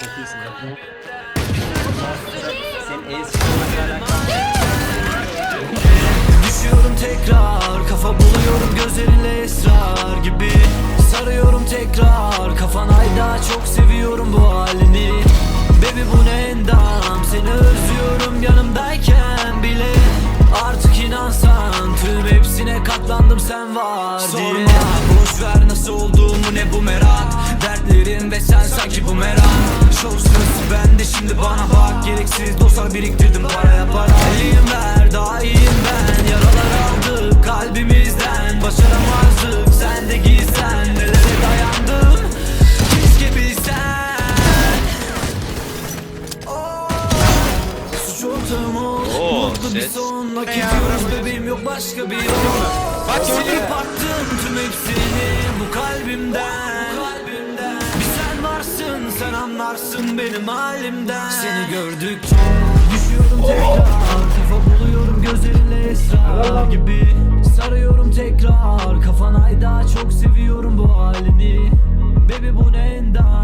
Çok iyisin. Senin. Düşüyorum tekrar Kafa buluyorum gözlerinle esrar gibi. Sarıyorum tekrar Kafan ayda çok seviyorum bu halini. Baby bu ne endam? Seni özlüyorum yanımdayken bile. Artık inansan Tüm hepsine katlandım sen var diye Sorma boş ver nasıl olduğumu ne bu merak? Dertlerin ve sen sanki bu merak Sırası bende şimdi bana bak. Gereksiz dostlar biriktirdim paraya para Elim ver daha iyiyim ben. Yaralar aldık kalbimizden. Başaramazdık sen de gizlen Nelere dayandım Keşke bilsen. Oh, Suç Oo, Mutlu bir ses. son. Hak ediyoruz bebeğim yok başka bir yol. Silip attım tüm hepsini bu kalbimden sen anlarsın benim halimden. Seni gördükçe düşüyorum tekrar Kafa buluyorum gözlerinle esrar gibi. Sarıyorum tekrar kafan ayda çok seviyorum bu halini. Baby bu ne yanımda